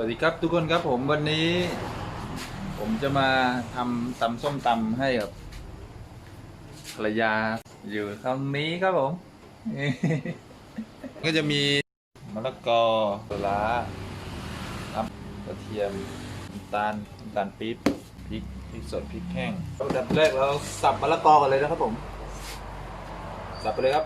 วัสดีครับทุกคนครับผมวันนี้ ผมจะมาทำตำส้มตำให้กับภรรยาอยู่ตรงนี้ครับผม ก็จะมีมะละกอปลาร้าครับกระเทียมน้ำตาลน้ำตาลปี๊บพริกพริกสดพริกแห้งอันดับแรกเราสับมะละกอกันเลยนะครับผม สับไปเลยครับ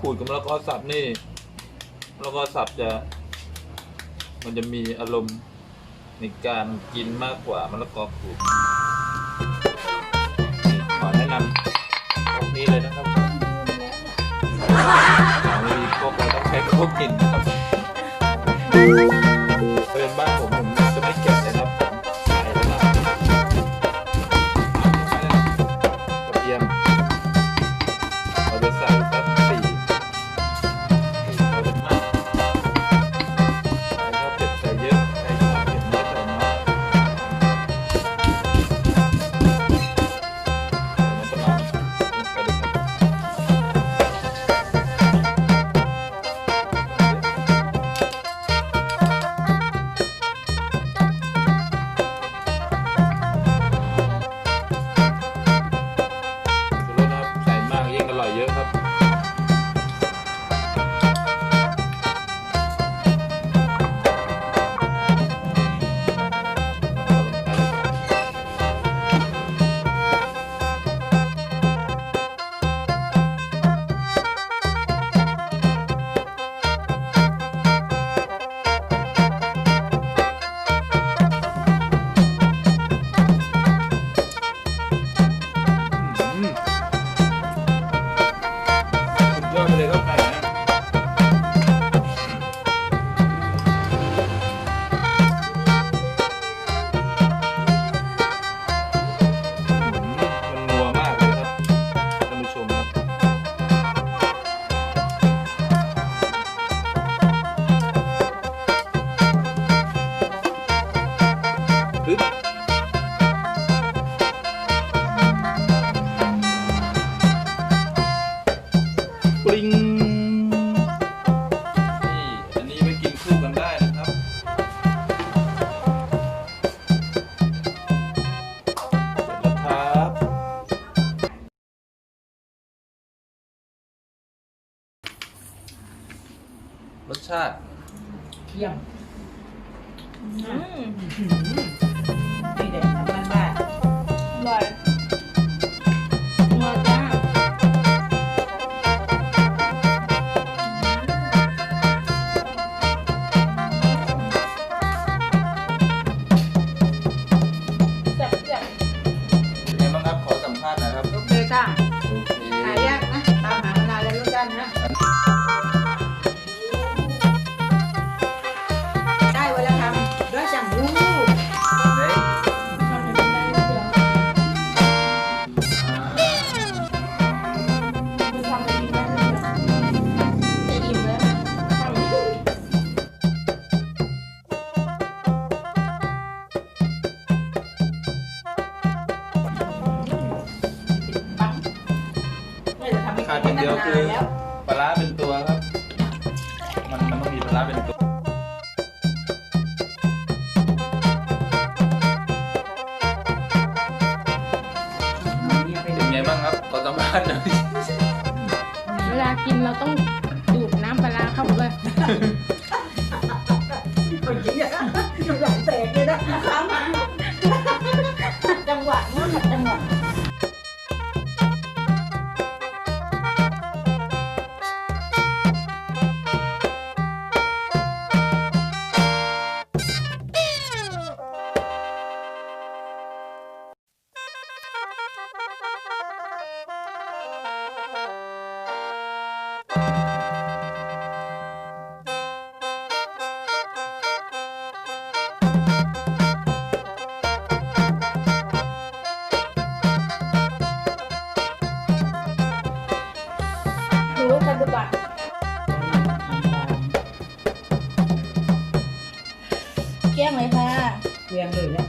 ขูดกับมะละกอสับนี่มะละกอสับจะมันจะมีอารมณ์ในการกินมากกว่ามะละกอขูดขอแนะนำพวกนี้เลยนะครับของมีพวกเราต้องใช้พวกกินนะครับ รสชาติ เยี่ยม อืม ดอกิย่านงเดียวคือปลาร้าเป็นตัวครับ มันมันต้องมีปลาร้าเป็นตัวเป็นไงบ้างครับขอสัมภาษณ์หน่อยเวลากินเราต้องดูดน้ำปลาร้าเข้าไปเลย คือบัตรแกล้งเลยค่ะ เรียงเลยนะ